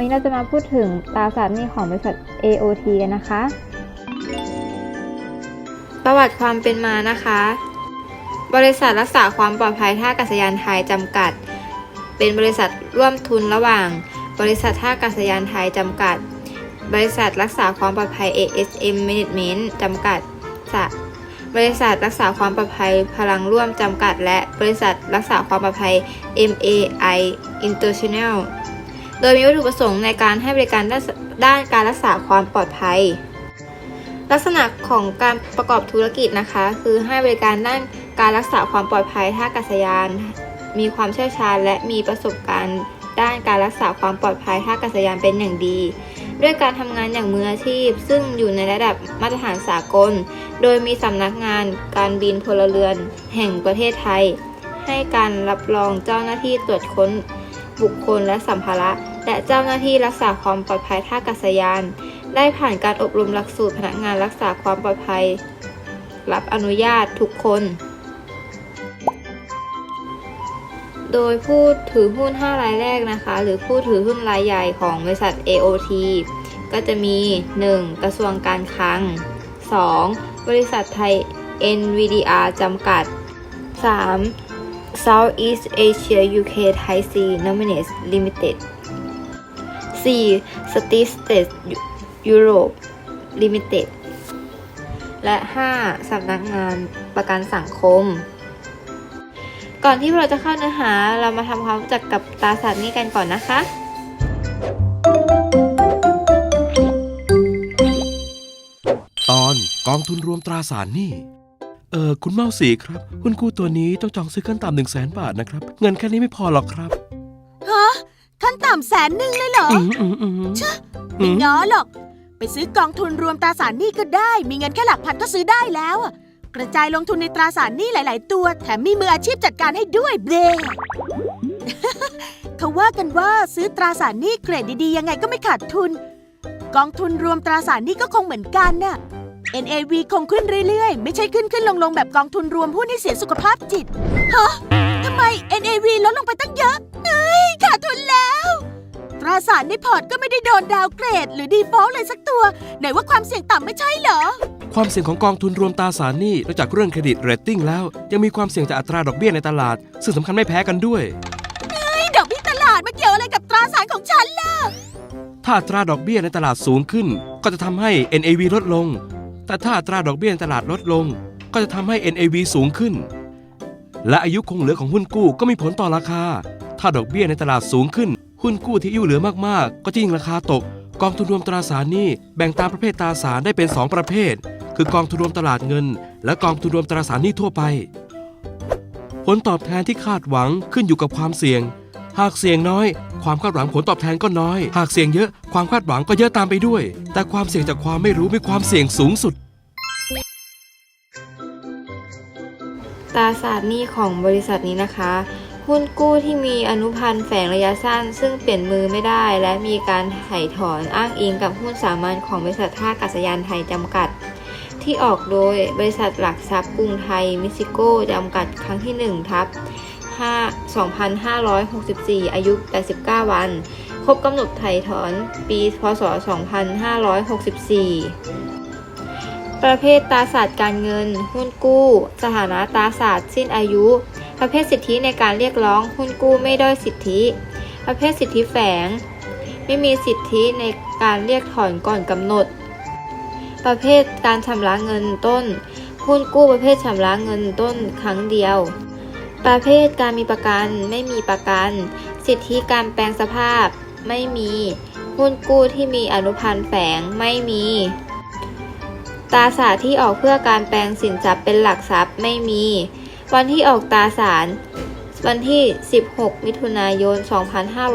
วันนี้เราจะมาพูดถึงตราสารหนี้ของบริษัท AOT กันนะคะ ประวัติความเป็นมานะคะ บริษัทรักษาความปลอดภัยท่าอากาศยานไทยจำกัด เป็นบริษัทร่วมทุนระหว่าง บริษัทท่าอากาศยานไทยจำกัด บริษัทรักษาความปลอดภัย ASM Management จำกัดบริษัทรักษาความปลอดภัยพลังร่วมจำกัด และบริษัทรักษาความปลอดภัย MAI International โดยมีวัตถุประสงค์ในการให้บริการด้านานการรักษาความปลอดภัย ลักษณะของการประกอบธุรกิจนะคะ คือให้บริการด้านการรักษาความปลอดภัยท่าอากาศยาน มีความเชี่ยวชาญ และมีประสบการณ์ ด้านการรักษาความปลอดภัยท่าอากาศยานเป็นอย่างดี ด้วยการทำงานอย่างมืออาชีพ ซึ่งอยู่ในระดับมาตรฐานสากล โดยมีสำนักงานการบินพลเรือน แห่งประเทศไทย ให้การรับรองเจ้าหน้าที่ตรวจค้น บุคคลและสัมภาระ และเจ้าหน้าที่รักษาความปลอดภัยท่าอากาศยาน ได้ผ่านการอบรมหลักสูตรพนักงานรักษาความปลอดภัย รับอนุญาตทุกคน โดยผู้ถือหุ้น 5 รายแรกนะคะ หรือผู้ถือหุ้นรายใหญ่ของบริษัท AOT ก็จะมี 1. กระทรวงการคลัง 2. บริษัทไทย NVDR จำกัด 3. Southeast Asia UK Thai Sea Nominates Limited 4. State States Europe Limited และ 5. สำนักงานประกันสังคม ก่อนที่เราจะเข้าเนื้อหาเรามาทำความรู้จักกับตราสารหนี้กันก่อนนะคะตอนกองทุนรวมตราสารหนี้ เออคุณเมาสีครับหุ้นกู้ตัวนี้ต้องจองซื้อขั้นต่ำหนึ่งแสนบาทนะครับ เงินแค่นี้ไม่พอหรอกครับฮะขั้นต่ำแสนหนึ่งเลยเหรออืมอืมอืมไม่ง้อหรอก ไปซื้อกองทุนรวมตราสารหนี้ก็ได้ มีเงินแค่หลักพันก็ซื้อได้แล้วอะกระจายลงทุนในตราสารหนี้หลาย ๆ ตัว แถมมีมืออาชีพจัดการให้ด้วยเบลเขาว่ากันว่าซื้อตราสารหนี้เกรดดี ๆ ยังไงก็ไม่ขาดทุน กองทุนรวมตราสารหนี้ก็คงเหมือนกันน่ะ NAV คงขึ้นเรื่อยๆ ไม่ใช่ขึ้นขึ้นลงลงๆแบบกองทุนรวมหุ้นให้เสียสุขภาพจิต ฮะ ทำไม NAV ลดลงไปตั้งเยอะเฮ้ยขาดทุนแล้ว ตราสารในพอร์ตก็ไม่ได้โดนดาวเกรด หรือดีฟอลต์เลยสักตัว ไหนว่าความเสี่ยงต่ำไม่ใช่เหรอ ความเสี่ยงของกองทุนรวมตราสารหนี้นอกจากเรื่องเครดิตเรตติ้งแล้ว ยังมีความเสี่ยงจากอัตราดอกเบี้ยในตลาด ซึ่งสำคัญไม่แพ้กันด้วยนี่ดอกเบี้ยตลาดมาเกี่ยวอะไรกับตราสารของฉันล่ะ ถ้าอัตราดอกเบี้ยในตลาดสูงขึ้น ก็จะทำให้ NAV ลดลง แต่ถ้าอัตราดอกเบี้ยในตลาดลดลง ก็จะทำให้ NAV สูงขึ้น และอายุคงเหลือของหุ้นกู้ก็มีผลต่อราคา ถ้าดอกเบี้ยในตลาดสูงขึ้น หุ้นกู้ที่อายุเหลือมากๆ ก็จะยิ่งราคาตก กองทุนรวมตราสารหนี้แบ่งตามประเภทตราสารได้เป็น 2 ประเภท คือกองทุนรวมตลาดเงิน และกองทุนรวมตราสารหนี้ทั่วไป ผลตอบแทนที่คาดหวังขึ้นอยู่กับความเสี่ยง หากเสี่ยงน้อย ความคาดหวังผลตอบแทนก็น้อย หากเสี่ยงเยอะความคาดหวังก็เยอะตามไปด้วย แต่ความเสี่ยงจากความไม่รู้มีความเสี่ยงสูงสุด ตราสารหนี้ของบริษัทนี้นะคะ หุ้นกู้ที่มีอนุพันธ์แฝงระยะสั้น ซึ่งเปลี่ยนมือไม่ได้ และมีการไถ่ถอนอ้างอิงกับหุ้นสามัญของบริษัทท่าอากาศยานไทยจำกัดที่ออกโดยบริษัทหลักทรัพย์กรุงไทยมิซิโก้จำกัดครั้งที่1ทับ 2564 อายุ 89 วัน ครบกำหนดถ่ายถอนปีพศ 2564ประเภทตราสารการเงิน หุ้นกู้ สถานะตราสารสิ้นอายุ ประเภทสิทธิในการเรียกร้อง หุ้นกู้ไม่ด้อยสิทธิ ประเภทสิทธิแฝง ไม่มีสิทธิในการเรียกถอนก่อนกำหนด ประเภทการชำระเงินต้น หุ้นกู้ประเภทชำระเงินต้นครั้งเดียว ประเภทการมีประกัน ไม่มีประกัน สิทธิการแปลงสภาพ ไม่มีหุ้นกู้ที่มีอนุพันธ์แฝงไม่มี ตราสารที่ออกเพื่อการแปลงสินทรัพย์เป็นหลักทรัพย์ไม่มี วันที่ออกตราสาร วันที่ 16 มิถุนายน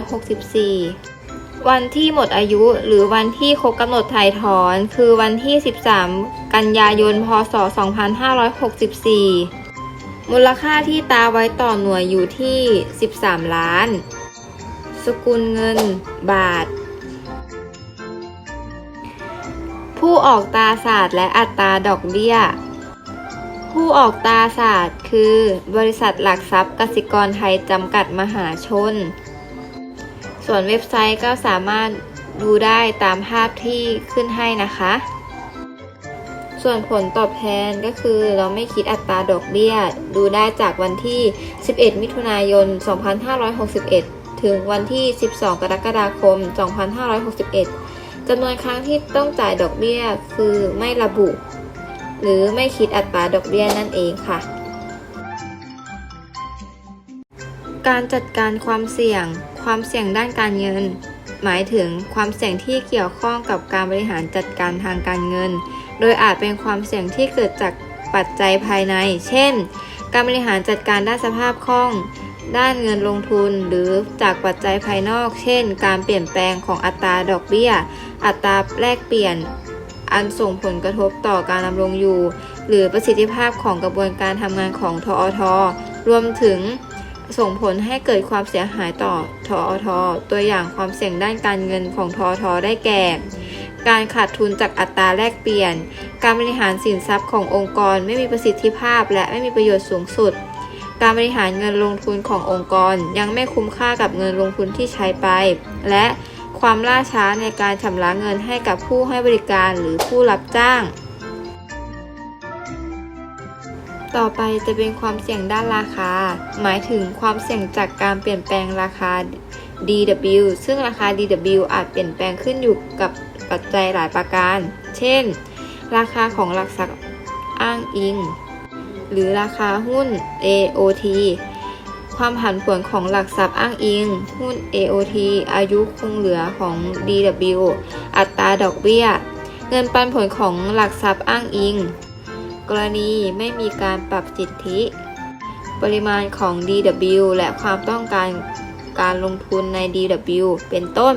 2564 วันที่หมดอายุหรือวันที่ครบกำหนดถ่ายถอน คือวันที่ 13 กันยายน พศ 2564 มูลค่าที่ตาไว้ต่อหน่วยอยู่ที่ 13 ล้าน สกุลเงิน บาท ผู้ออกตราสารและอัตราดอกเบี้ย ผู้ออกตราสารคือ บริษัทหลักทรัพย์กสิกรไทยจำกัดมหาชน ส่วนเว็บไซต์ก็สามารถดูได้ตามภาพที่ขึ้นให้นะคะ ส่วนผลตอบแทนก็คือเราไม่คิดอัตราดอกเบี้ย ดูได้จากวันที่ 11 มิถุนายน 2561 ถึงวันที่ 12 กรกฎาคม 2561 จำนวนครั้งที่ต้องจ่ายดอกเบี้ยคือไม่ระบุ หรือไม่คิดอัตราดอกเบี้ยนั่นเองค่ะ การจัดการความเสี่ยง ความเสี่ยงด้านการเงิน หมายถึงความเสี่ยงที่เกี่ยวข้องกับการบริหารจัดการทางการเงิน โดยอาจเป็นความเสี่ยงที่เกิดจากปัจจัยภายใน เช่น การบริหารจัดการด้านสภาพคล่อง ด้านเงินลงทุน หรือจากปัจจัยภายนอก เช่น การเปลี่ยนแปลงของอัตราดอกเบี้ย อัตราแลกเปลี่ยน อันส่งผลกระทบต่อการดำรงอยู่ หรือประสิทธิภาพของกระบวนการทำงานของทอท รวมถึงส่งผลให้เกิดความเสียหายต่อทอท ตัวอย่างความเสี่ยงด้านการเงินของทอท ได้แก่ การขาดทุนจากอัตราแลกเปลี่ยน การบริหารสินทรัพย์ขององค์กรไม่มีประสิทธิภาพ และไม่มีประโยชน์สูงสุด การบริหารเงินลงทุนขององค์กรยังไม่คุ้มค่ากับเงินลงทุนที่ใช้ไป และความล่าช้าในการชำระเงินให้กับผู้ให้บริการหรือผู้รับจ้าง ต่อไปจะเป็นความเสี่ยงด้านราคา หมายถึงความเสี่ยงจากการเปลี่ยนแปลงราคา DW ซึ่งราคา DW อาจเปลี่ยนแปลงขึ้นอยู่กับ ปัจจัยหลายประการ เช่น ราคาของหลักทรัพย์อ้างอิง หรือราคาหุ้น AOT ความผันผวนของหลักทรัพย์อ้างอิง หุ้น AOT อายุคงเหลือของ DW อัตราดอกเบี้ย เงินปันผลของหลักทรัพย์อ้างอิง กรณีไม่มีการปรับสิทธิ ปริมาณของ DW และความต้องการการลงทุนใน DW เป็นต้น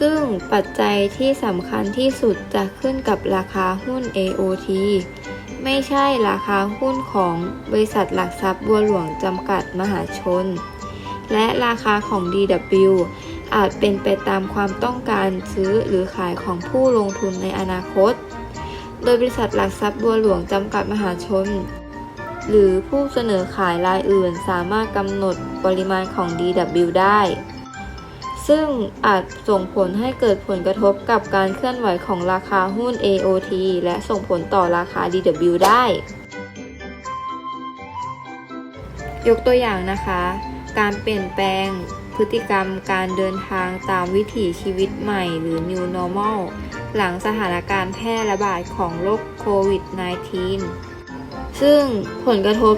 ซึ่งปัจจัยที่สำคัญที่สุดจะขึ้นกับราคาหุ้น AOT ไม่ใช่ราคาหุ้นของบริษัทหลักทรัพย์บัวหลวงจำกัดมหาชน และราคาของ DW อาจเป็นไปตามความต้องการซื้อหรือขายของผู้ลงทุนในอนาคต โดยบริษัทหลักทรัพย์บัวหลวงจำกัดมหาชน หรือผู้เสนอขายรายอื่นสามารถกำหนดปริมาณของ DW ได้ ซึ่งอาจส่งผลให้เกิดผลกระทบกับการเคลื่อนไหวของราคาหุ้น AOT และส่งผลต่อราคา DW ได้ ยกตัวอย่างนะคะ การเปลี่ยนแปลงพฤติกรรมการเดินทางตามวิถีชีวิตใหม่หรือ New Normal หลังสถานการณ์แพร่ระบาดของโรคโควิด -19 ซึ่งผลกระทบ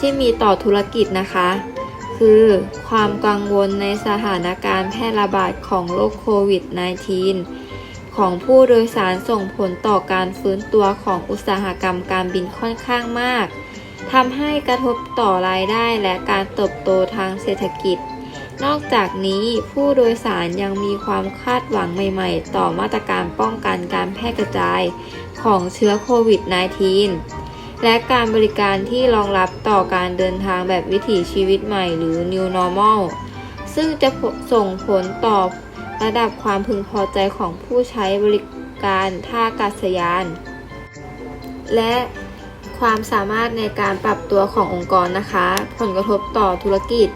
ที่มีต่อธุรกิจนะคะ คือ ความกังวลในสถานการณ์แพร่ระบาดของโรคโควิด -19 ของผู้โดยสารส่งผลต่อการฟื้นตัวของอุตสาหกรรมการบินค่อนข้างมากทำให้กระทบต่อรายได้และการเติบโตทางเศรษฐกิจ นอกจากนี้ผู้โดยสารยังมีความคาดหวังใหม่ๆ ต่อมาตรการป้องกันการแพร่กระจายของเชื้อโควิด -19 และการบริการที่รองรับต่อการเดินทางแบบวิถีชีวิตใหม่หรือ New Normal ซึ่งจะส่งผลต่อระดับความพึงพอใจของผู้ใช้บริการท่าอากาศยาน และความสามารถในการปรับตัวขององค์กรนะคะ ผลกระทบต่อธุรกิจ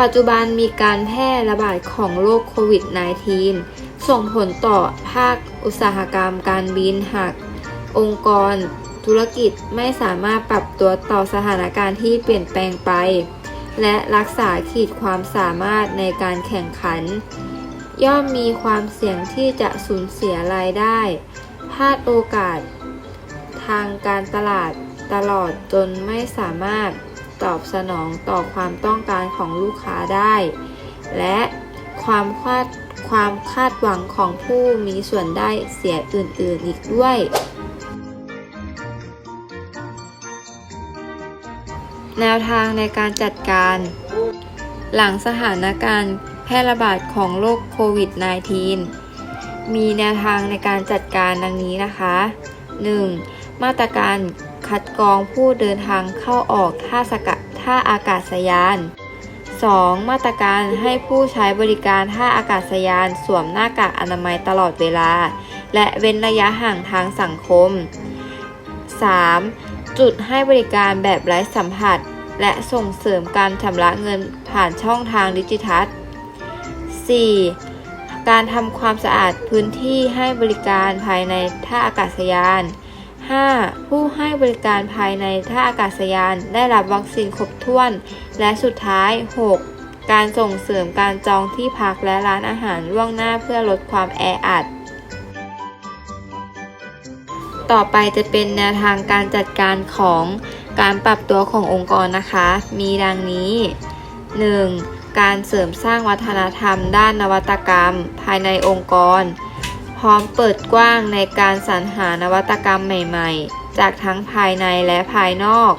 ปัจจุบันมีการแพร่ระบาดของโรคโควิด -19 ส่งผลต่อภาคอุตสาหกรรมการบินหากองค์กร ธุรกิจไม่สามารถปรับตัวต่อสถานการณ์ที่เปลี่ยนแปลงไป และรักษาขีดความสามารถในการแข่งขัน ย่อมมีความเสี่ยงที่จะสูญเสียรายได้ พลาดโอกาส ทางการตลาดตลอดจนไม่สามารถตอบสนองต่อความต้องการของลูกค้าได้ และความคาดความคาดหวังของผู้มีส่วนได้เสียอื่น ๆ อีกด้วย แนวทางในการจัดการ หลังสถานการณ์แพร่ระบาดของโรคโควิด -19 มีแนวทางในการจัดการดังนี้นะคะ 1. มาตรการคัดกรองผู้เดินทางเข้าออกท่าสกัดท่าอากาศยาน 2. มาตรการให้ผู้ใช้บริการท่าอากาศยานสวมหน้ากากอนามัยตลอดเวลา และเว้นระยะห่างทางสังคม 3. จุดให้บริการแบบไร้สัมผัส และส่งเสริมการชำระเงินผ่านช่องทางดิจิทัล 4. การทำความสะอาดพื้นที่ให้บริการภายในท่าอากาศยาน 5. ผู้ให้บริการภายในท่าอากาศยานได้รับวัคซีนครบถ้วน และสุดท้าย 6. การส่งเสริมการจองที่พักและร้านอาหารล่วงหน้าเพื่อลดความแออัด ต่อไปจะเป็นแนวทางการจัดการของการปรับตัวขององค์กรนะคะ มีดังนี้ 1. การเสริมสร้างวัฒนธรรมด้านนวัตกรรม ภายในองค์กร พร้อมเปิดกว้างในการสรรหานวัตกรรมใหม่ๆ จากทั้งภายในและภายนอก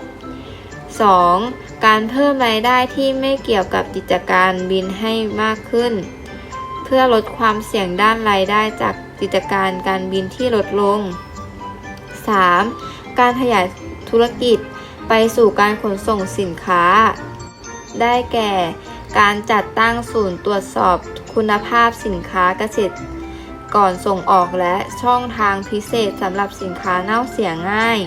2. การเพิ่มรายได้ที่ไม่เกี่ยวกับกิจการบินให้มากขึ้น เพื่อลดความเสี่ยงด้านรายได้จากกิจการการบินที่ลดลง 3. การขยายธุรกิจไปสู่การขนส่งสินค้า ได้แก่ การจัดตั้งศูนย์ตรวจสอบคุณภาพสินค้าเกษตรก่อนส่งออกและช่องทางพิเศษสำหรับสินค้าเน่าเสียง่าย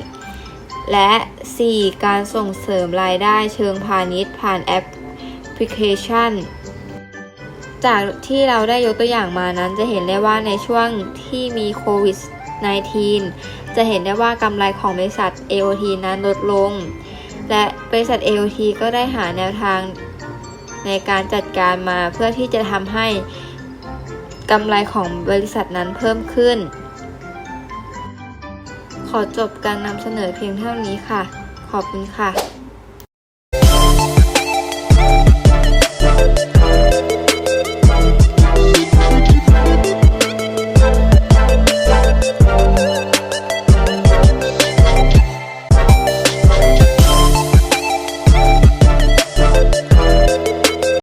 และ 4. การส่งเสริมรายได้เชิงพาณิชย์ผ่านแอปพลิเคชัน จากที่เราได้ยกตัวอย่างมานั้นจะเห็นได้ว่าในช่วงที่มีโควิด -19 จะเห็นได้ว่ากำไรของบริษัท AOT นั้นลดลง และบริษัท AOT ก็ได้หาแนวทางในการจัดการมาเพื่อที่จะทำให้กำไรของบริษัทนั้นเพิ่มขึ้น ขอจบการนำเสนอเพียงเท่านี้ค่ะ ขอบคุณค่ะ